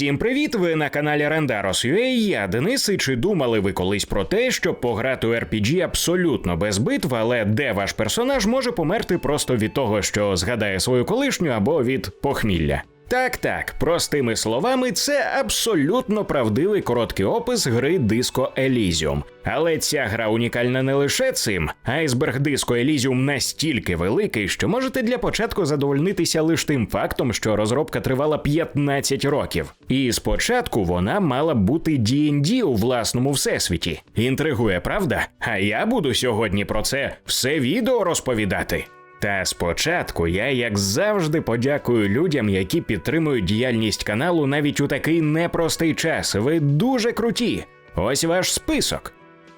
Всім привіт! Ви на каналі Rendaros.ua, Я Денис. І чи думали ви колись про те, щоб пограти у RPG абсолютно без битв, але де ваш персонаж може померти просто від того, що згадає свою колишню або від похмілля? Так, так, простими словами, це абсолютно правдивий короткий опис гри Disco Elysium. Але ця гра унікальна не лише цим. Айсберг Disco Elysium настільки великий, що можете для початку задовольнитися лише тим фактом, що розробка тривала 15 років. І спочатку вона мала бути D&D у власному всесвіті. Інтригує, правда? А я буду сьогодні про це все відео розповідати. Та спочатку я, як завжди, подякую людям, які підтримують діяльність каналу навіть у такий непростий час. Ви дуже круті. Ось ваш список.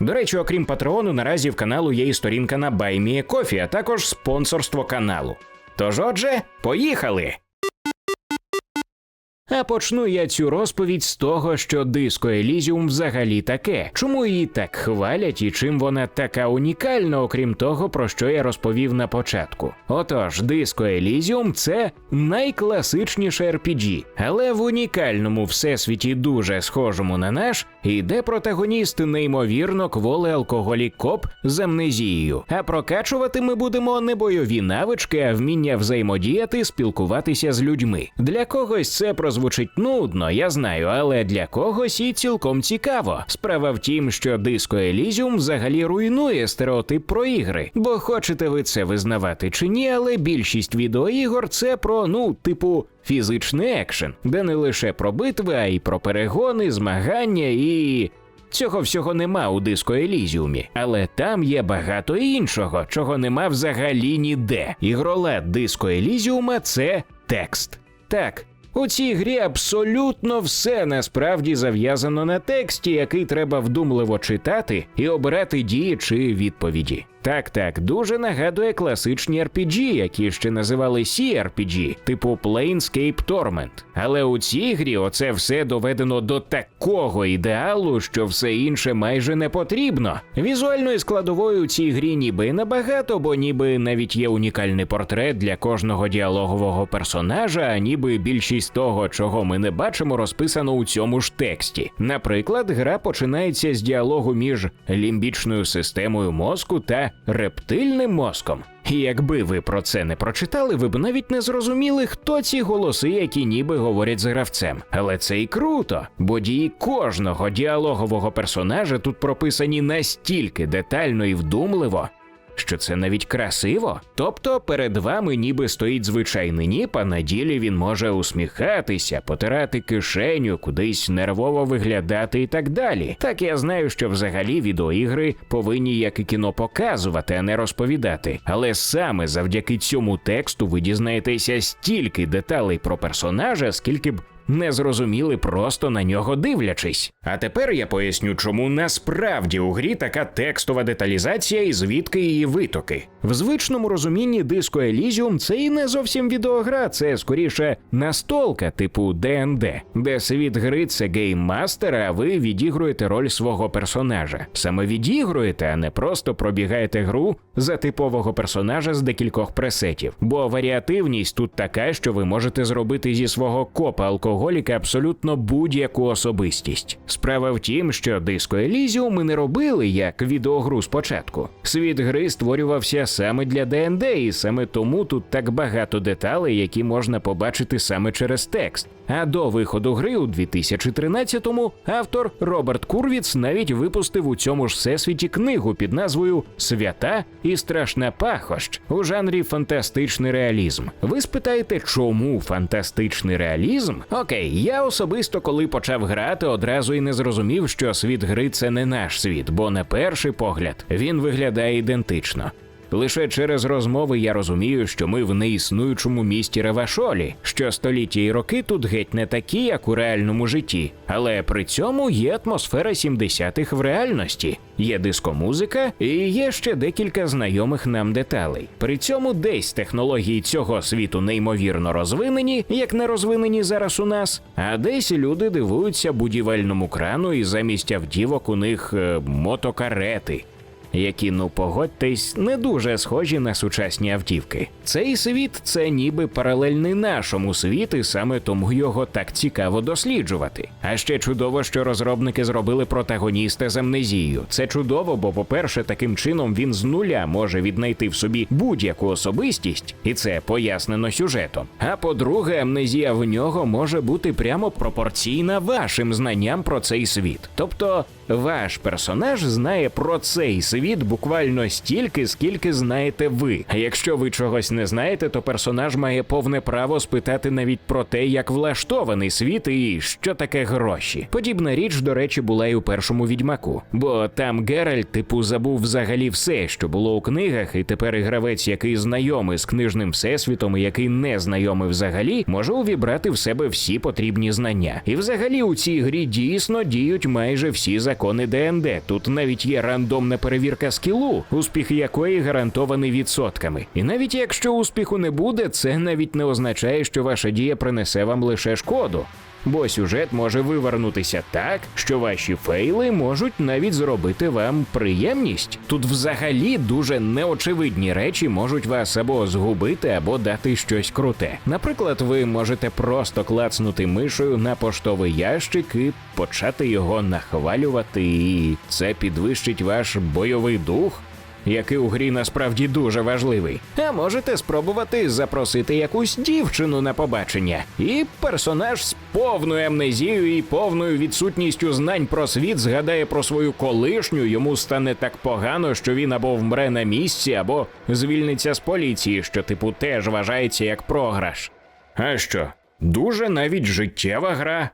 До речі, окрім Патреону, наразі в каналу є і сторінка на BuyMeACoffee, а також спонсорство каналу. Тож, отже, поїхали! А почну я цю розповідь з того, що диско Елізіум взагалі таке, чому її так хвалять і чим вона така унікальна, окрім того, про що я розповів на початку. Отож, диско Елізіум – це найкласичніше RPG, але в унікальному всесвіті дуже схожому на наш, іде протагоніст неймовірно кволий алкоголік коп з амнезією. А прокачувати ми будемо не бойові навички, а вміння взаємодіяти, спілкуватися з людьми. Для когось це прозвучить нудно, я знаю, але для когось і цілком цікаво. Справа в тім, що диско Elysium взагалі руйнує стереотип про ігри, бо хочете ви це визнавати чи ні, але більшість відеоігор це про ну, типу. Фізичний екшен, де не лише про битви, а й про перегони, змагання і. Цього всього нема у диско Елізіумі, але там є багато іншого, чого нема взагалі ніде. Ігролад диско Елізіума це текст. Так. У цій грі абсолютно все насправді зав'язано на тексті, який треба вдумливо читати і обирати дії чи відповіді. Так, так, дуже нагадує класичні RPG, які ще називали CRPG, типу Planescape Torment. Але у цій грі оце все доведено до такого ідеалу, що все інше майже не потрібно. Візуальною складовою у цій грі ніби набагато, бо ніби навіть є унікальний портрет для кожного діалогового персонажа, а ніби більшість того, чого ми не бачимо, розписано у цьому ж тексті. Наприклад, гра починається з діалогу між лімбічною системою мозку та рептильним мозком. І якби ви про це не прочитали, ви б навіть не зрозуміли, хто ці голоси, які ніби говорять з гравцем. Але це і круто, бо дії кожного діалогового персонажа тут прописані настільки детально і вдумливо. Що це навіть красиво? Тобто перед вами ніби стоїть звичайний ніп, а на ділі він може усміхатися, потирати кишеню, кудись нервово виглядати і так далі. Так я знаю, що взагалі відеоігри повинні як і кіно показувати, а не розповідати. Але саме завдяки цьому тексту ви дізнаєтеся стільки деталей про персонажа, скільки б не зрозуміли просто на нього дивлячись. А тепер я поясню, чому насправді у грі така текстова деталізація і звідки її витоки. В звичному розумінні диско Elysium це і не зовсім відеогра, це скоріше настолка типу ДНД, де світ гри це гейммастер, а ви відігруєте роль свого персонажа. Саме відігруєте, а не просто пробігаєте гру за типового персонажа з декількох пресетів. Бо варіативність тут така, що ви можете зробити зі свого копа алкоголю алкоголіка абсолютно будь-яку особистість. Справа в тім, що диско Елізіум ми не робили як відеогру спочатку. Світ гри створювався саме для ДНД, і саме тому тут так багато деталей, які можна побачити саме через текст. А до виходу гри у 2013-му автор Роберт Курвіц навіть випустив у цьому ж всесвіті книгу під назвою Свята і страшна пахощ у жанрі фантастичний реалізм. Ви спитаєте, чому фантастичний реалізм? Окей, я особисто, коли почав грати, одразу і не зрозумів, що світ гри це не наш світ, бо на перший погляд він виглядає ідентично. Лише через розмови я розумію, що ми в неіснуючому місті Ревашолі, що століття і роки тут геть не такі, як у реальному житті, але при цьому є атмосфера 70-х в реальності, є дискомузика і є ще декілька знайомих нам деталей. При цьому десь технології цього світу неймовірно розвинені, як не розвинені зараз у нас, а десь люди дивуються будівельному крану і замість автівок у них е, мотокарети. Які, ну погодьтесь, не дуже схожі на сучасні автівки. Цей світ це ніби паралельний нашому світ, і саме тому його так цікаво досліджувати. А ще чудово, що розробники зробили протагоніста з амнезією. Це чудово, бо, по-перше, таким чином він з нуля може віднайти в собі будь-яку особистість, і це пояснено сюжетом. А по-друге, амнезія в нього може бути прямо пропорційна вашим знанням про цей світ. Тобто ваш персонаж знає про цей світ буквально стільки, скільки знаєте ви. А якщо ви чогось не знаєте, то персонаж має повне право спитати навіть про те, як влаштований світ і що таке гроші. Подібна річ, до речі, була і у першому відьмаку, бо там Геральт, типу, забув взагалі все, що було у книгах, і тепер гравець, який знайомий з книжним всесвітом, і який не знайомий взагалі, може увібрати в себе всі потрібні знання. І взагалі у цій грі дійсно діють майже всі закони ДНД. Тут навіть є рандомна перевірка скілу, успіх якої гарантований відсотками. І навіть якщо успіху не буде, це навіть не означає, що ваша дія принесе вам лише шкоду. Бо сюжет може вивернутися так, що ваші фейли можуть навіть зробити вам приємність. Тут взагалі дуже неочевидні речі можуть вас або згубити, або дати щось круте. Наприклад, ви можете просто клацнути мишою на поштовий ящик і почати його нахвалювати, і це підвищить ваш бойовий дух який у грі насправді дуже важливий. А можете спробувати запросити якусь дівчину на побачення. І персонаж з повною амнезією і повною відсутністю знань про світ згадає про свою колишню, йому стане так погано, що він або вмре на місці, або звільниться з поліції, що типу теж вважається як програш. А що? Дуже навіть життєва гра.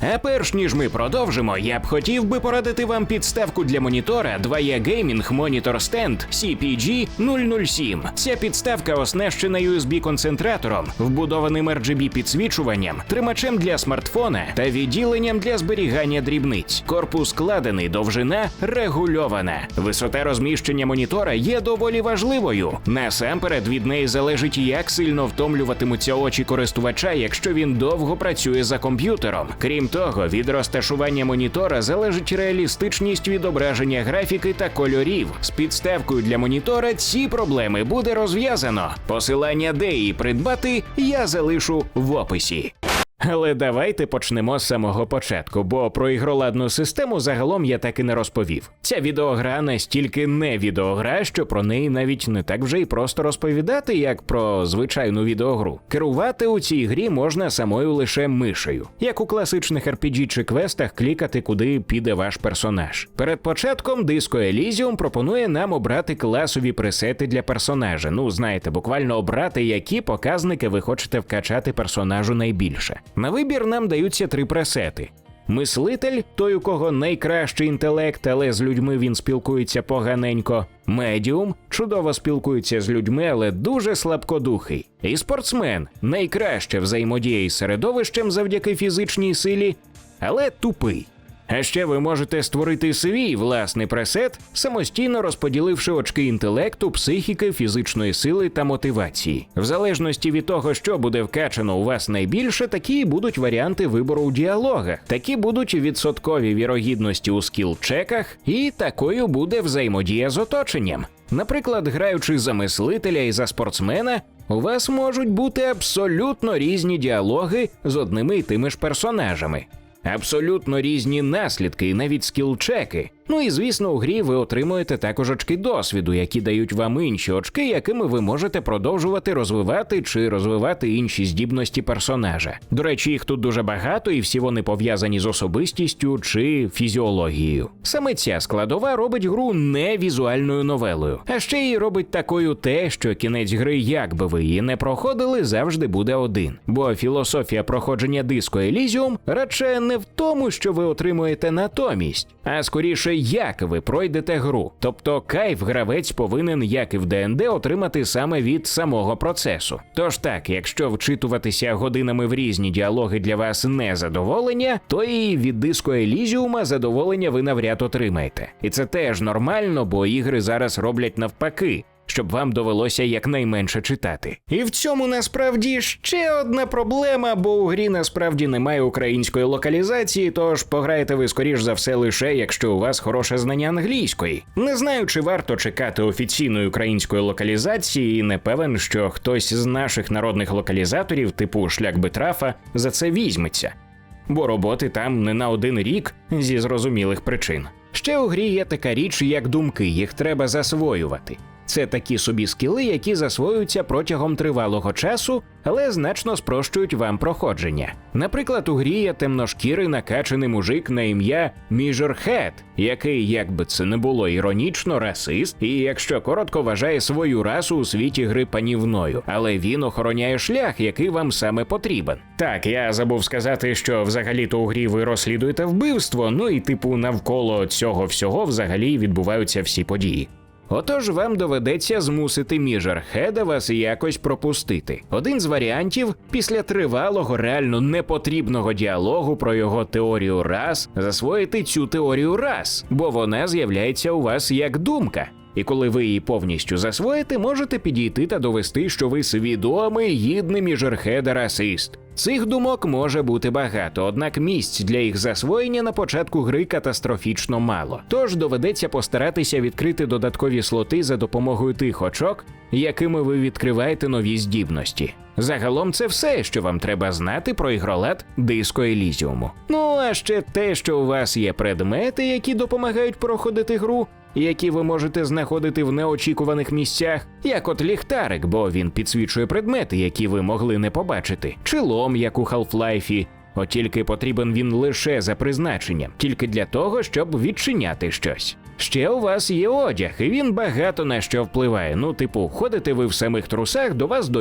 А перш ніж ми продовжимо, я б хотів би порадити вам підставку для монітора 2E Gaming Monitor Stand CPG 007. Ця підставка оснащена USB-концентратором, вбудованим RGB підсвічуванням, тримачем для смартфона та відділенням для зберігання дрібниць. Корпус складений, довжина регульована. Висота розміщення монітора є доволі важливою. Насамперед від неї залежить, як сильно втомлюватимуться очі користувача, якщо він довго працює за комп'ютером. Того, від розташування монітора залежить реалістичність відображення графіки та кольорів. З підставкою для монітора ці проблеми буде розв'язано. Посилання, де її придбати, я залишу в описі. Але давайте почнемо з самого початку, бо про ігроладну систему загалом я так і не розповів. Ця відеогра настільки не відеогра, що про неї навіть не так вже й просто розповідати, як про звичайну відеогру. Керувати у цій грі можна самою лише мишею, як у класичних RPG чи квестах клікати, куди піде ваш персонаж. Перед початком Disco Elysium пропонує нам обрати класові пресети для персонажа. Ну, знаєте, буквально обрати, які показники ви хочете вкачати персонажу найбільше. На вибір нам даються три пресети. Мислитель, той, у кого найкращий інтелект, але з людьми він спілкується поганенько. Медіум чудово спілкується з людьми, але дуже слабкодухий. І спортсмен найкраще взаємодіє із середовищем завдяки фізичній силі, але тупий. А ще ви можете створити свій власний пресет, самостійно розподіливши очки інтелекту, психіки, фізичної сили та мотивації. В залежності від того, що буде вкачано у вас найбільше, такі будуть варіанти вибору у діалогах, такі будуть відсоткові вірогідності у скіл-чеках, і такою буде взаємодія з оточенням. Наприклад, граючи за мислителя і за спортсмена, у вас можуть бути абсолютно різні діалоги з одними й тими ж персонажами. Абсолютно різні наслідки і навіть скіл-чеки. Ну і звісно, у грі ви отримуєте також очки досвіду, які дають вам інші очки, якими ви можете продовжувати розвивати чи розвивати інші здібності персонажа. До речі, їх тут дуже багато, і всі вони пов'язані з особистістю чи фізіологією. Саме ця складова робить гру не візуальною новелою, а ще й робить такою те, що кінець гри, як би ви її не проходили, завжди буде один. Бо філософія проходження диско Elysium радше не в тому, що ви отримуєте натомість, а скоріше як ви пройдете гру. Тобто кайф гравець повинен, як і в ДНД, отримати саме від самого процесу. Тож так, якщо вчитуватися годинами в різні діалоги для вас не задоволення, то і від диско Елізіума задоволення ви навряд отримаєте. І це теж нормально, бо ігри зараз роблять навпаки. Щоб вам довелося якнайменше читати. І в цьому насправді ще одна проблема, бо у грі насправді немає української локалізації, тож пограєте ви скоріш за все лише якщо у вас хороше знання англійської. Не знаю, чи варто чекати офіційної української локалізації, і не певен, що хтось з наших народних локалізаторів, типу шлях Битрафа, за це візьметься. Бо роботи там не на один рік зі зрозумілих причин. Ще у грі є така річ, як думки, їх треба засвоювати. Це такі собі скіли, які засвоюються протягом тривалого часу, але значно спрощують вам проходження. Наприклад, у грі є темношкірий накачаний мужик на ім'я Міжерхед, який, як би це не було іронічно, расист, і якщо коротко вважає свою расу у світі гри панівною, але він охороняє шлях, який вам саме потрібен. Так, я забув сказати, що взагалі-то у грі ви розслідуєте вбивство, ну і типу навколо цього всього взагалі відбуваються всі події. Отож вам доведеться змусити Міжерхеда вас якось пропустити. Один з варіантів після тривалого, реально непотрібного діалогу про його теорію раз засвоїти цю теорію раз, бо вона з'являється у вас як думка. І коли ви її повністю засвоїте, можете підійти та довести, що ви свідомий гідний міжерхеда расист. Цих думок може бути багато, однак місць для їх засвоєння на початку гри катастрофічно мало. Тож доведеться постаратися відкрити додаткові слоти за допомогою тих очок, якими ви відкриваєте нові здібності. Загалом це все, що вам треба знати про ігролад Диско Елізіуму. Ну а ще те, що у вас є предмети, які допомагають проходити гру, які ви можете знаходити в неочікуваних місцях, як от ліхтарик, бо він підсвічує предмети, які ви могли не побачити, чи лом, як у Half-Life, От тільки потрібен він лише за призначенням, тільки для того, щоб відчиняти щось. Ще у вас є одяг, і він багато на що впливає. Ну, типу, ходите ви в самих трусах, до вас до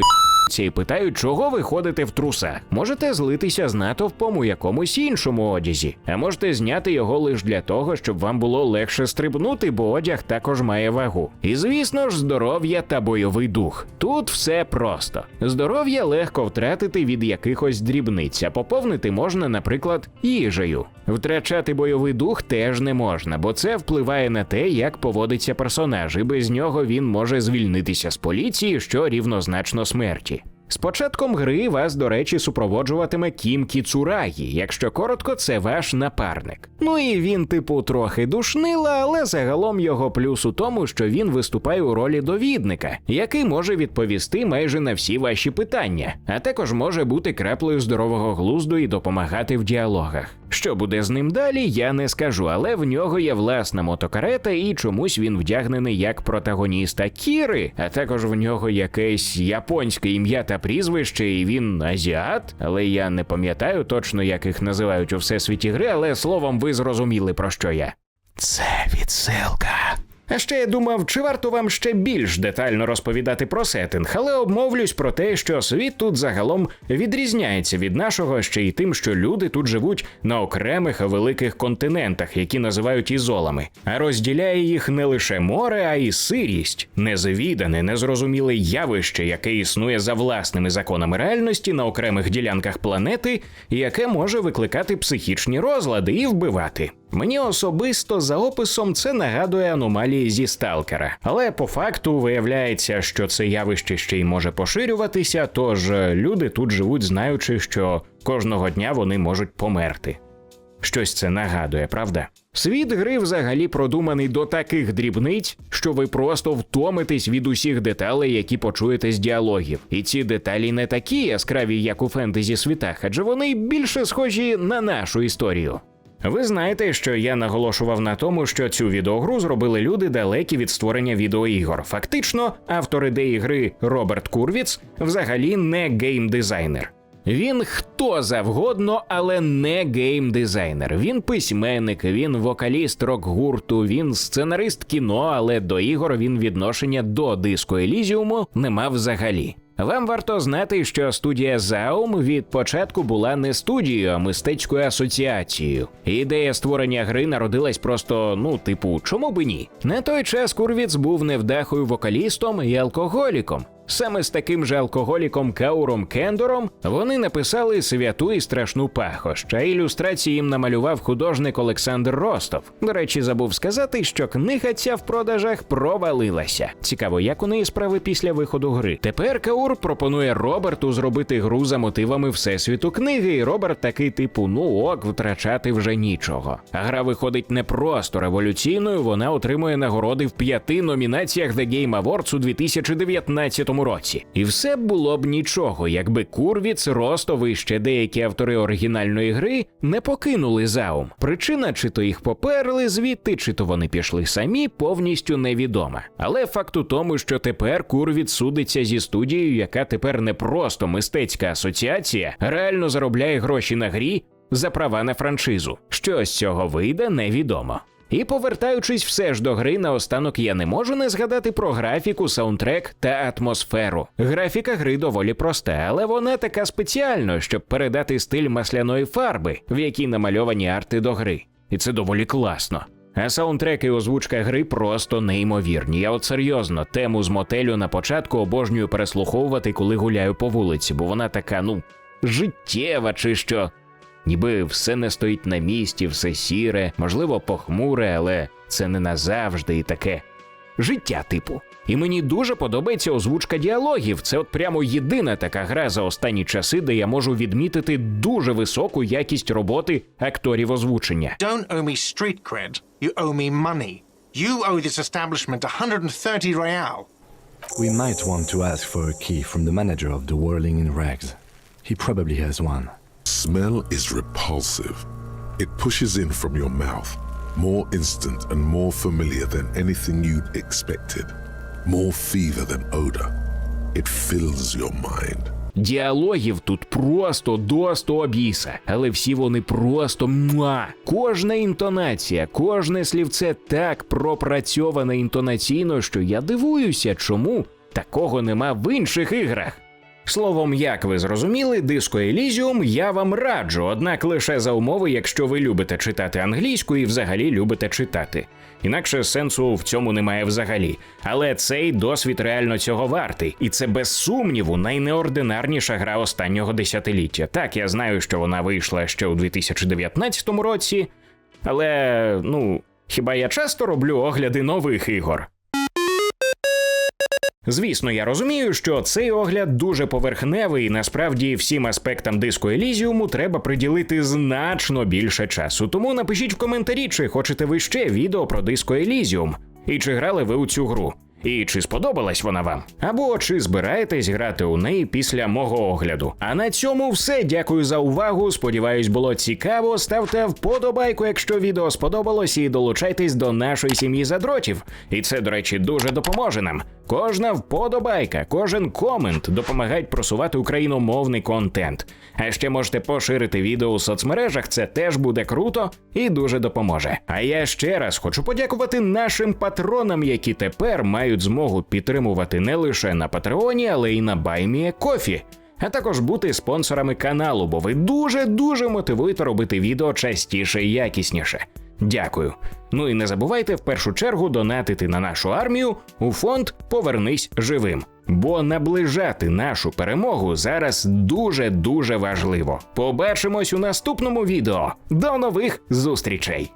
і питають, чого ви ходите в трусах. Можете злитися з натовпом у якомусь іншому одязі, а можете зняти його лише для того, щоб вам було легше стрибнути, бо одяг також має вагу. І звісно ж, здоров'я та бойовий дух. Тут все просто. Здоров'я легко втратити від якихось дрібниць, а поповнити можна, наприклад, їжею. Втрачати бойовий дух теж не можна, бо це впливає на те, як поводиться персонаж, і без нього він може звільнитися з поліції, що рівнозначно смерті. З початком гри вас, до речі, супроводжуватиме Кім Кіцурагі, якщо коротко, це ваш напарник. Ну і він, типу, трохи душнила, але загалом його плюс у тому, що він виступає у ролі довідника, який може відповісти майже на всі ваші питання, а також може бути краплею здорового глузду і допомагати в діалогах. Що буде з ним далі, я не скажу, але в нього є власна мотокарета, і чомусь він вдягнений як протагоніста Кіри, а також в нього якесь японське ім'я та прізвище, і він азіат, але я не пам'ятаю точно, як їх називають у всесвіті гри, але словом, ви зрозуміли про що я. Це відсилка. А ще я думав, чи варто вам ще більш детально розповідати про сеттинг, але обмовлюсь про те, що світ тут загалом відрізняється від нашого ще й тим, що люди тут живуть на окремих великих континентах, які називають ізолами, а розділяє їх не лише море, а й сирість, незвідане, незрозуміле явище, яке існує за власними законами реальності на окремих ділянках планети, яке може викликати психічні розлади і вбивати. Мені особисто за описом це нагадує аномалії зі сталкера, але по факту виявляється, що це явище ще й може поширюватися, тож люди тут живуть, знаючи, що кожного дня вони можуть померти. Щось це нагадує, правда? Світ гри взагалі продуманий до таких дрібниць, що ви просто втомитесь від усіх деталей, які почуєте з діалогів. І ці деталі не такі яскраві, як у фентезі світах, адже вони більше схожі на нашу історію. Ви знаєте, що я наголошував на тому, що цю відеогру зробили люди далекі від створення відеоігор. Фактично, автор ідеї гри Роберт Курвіц взагалі не геймдизайнер. Він хто завгодно, але не геймдизайнер. Він письменник, він вокаліст рок-гурту, він сценарист кіно, але до ігор він відношення до диско Елізіуму не мав взагалі. Вам варто знати, що студія Заум від початку була не студією, а мистецькою асоціацією. Ідея створення гри народилась просто, ну, типу, чому би ні? На той час Курвіц був невдахою вокалістом і алкоголіком. Саме з таким же алкоголіком Кауром Кендором вони написали святу і страшну пахощ, а ілюстрації їм намалював художник Олександр Ростов. До речі, забув сказати, що книга ця в продажах провалилася. Цікаво, як у неї справи після виходу гри. Тепер Каур пропонує Роберту зробити гру за мотивами всесвіту книги, і Роберт такий типу: ну ок, втрачати вже нічого. А гра виходить не просто революційною, вона отримує нагороди в п'яти номінаціях The Game Awards у 2019 році. І все було б нічого, якби Курвіц, Ростов і ще деякі автори оригінальної гри не покинули заум. Причина, чи то їх поперли звідти, чи то вони пішли самі, повністю невідома. Але факт у тому, що тепер Курвіц судиться зі студією, яка тепер не просто мистецька асоціація, реально заробляє гроші на грі за права на франшизу. Що з цього вийде, невідомо. І повертаючись все ж до гри, наостанок я не можу не згадати про графіку, саундтрек та атмосферу. Графіка гри доволі проста, але вона така спеціальна, щоб передати стиль масляної фарби, в якій намальовані арти до гри. І це доволі класно. А саундтрек і озвучка гри просто неймовірні. Я от серйозно тему з мотелю на початку обожнюю переслуховувати, коли гуляю по вулиці, бо вона така, ну, життєва чи що. Ніби все не стоїть на місці, все сіре, можливо, похмуре, але це не назавжди і таке життя типу. І мені дуже подобається озвучка діалогів. Це от прямо єдина така гра за останні часи, де я можу відмітити дуже високу якість роботи акторів озвучення. don't owe me street cred. You owe me money. You owe this establishment 130 real. We might want to ask for a key from the manager of the Whirling in Rags. He probably has one. Smell is repulsive. It pushes in from your mouth, more instant and more familiar than anything you'd expected. More fever than odor. It fills your mind. Діалогів тут просто до сто біса, але всі вони просто муа. Кожна інтонація, кожне слівце так пропрацьоване інтонаційно, що я дивуюся, чому такого нема в інших іграх. Словом, як ви зрозуміли, диско Elysium я вам раджу, однак лише за умови, якщо ви любите читати англійську і взагалі любите читати. Інакше сенсу в цьому немає взагалі. Але цей досвід реально цього вартий, і це без сумніву найнеординарніша гра останнього десятиліття. Так, я знаю, що вона вийшла ще у 2019 році, але ну хіба я часто роблю огляди нових ігор? Звісно, я розумію, що цей огляд дуже поверхневий, і насправді всім аспектам диску Елізіуму треба приділити значно більше часу. Тому напишіть в коментарі, чи хочете ви ще відео про диско Елізіум, і чи грали ви у цю гру. І чи сподобалась вона вам? Або чи збираєтесь грати у неї після мого огляду? А на цьому все. Дякую за увагу. Сподіваюсь, було цікаво. Ставте вподобайку, якщо відео сподобалось, і долучайтесь до нашої сім'ї задротів. І це, до речі, дуже допоможе нам. Кожна вподобайка, кожен комент допомагають просувати україномовний контент. А ще можете поширити відео у соцмережах, це теж буде круто і дуже допоможе. А я ще раз хочу подякувати нашим патронам, які тепер мають змогу підтримувати не лише на Патреоні, але й на Байміє Кофі. А також бути спонсорами каналу, бо ви дуже дуже мотивуєте робити відео частіше і якісніше. Дякую. Ну і не забувайте в першу чергу донатити на нашу армію у фонд Повернись живим. Бо наближати нашу перемогу зараз дуже дуже важливо. Побачимось у наступному відео. До нових зустрічей!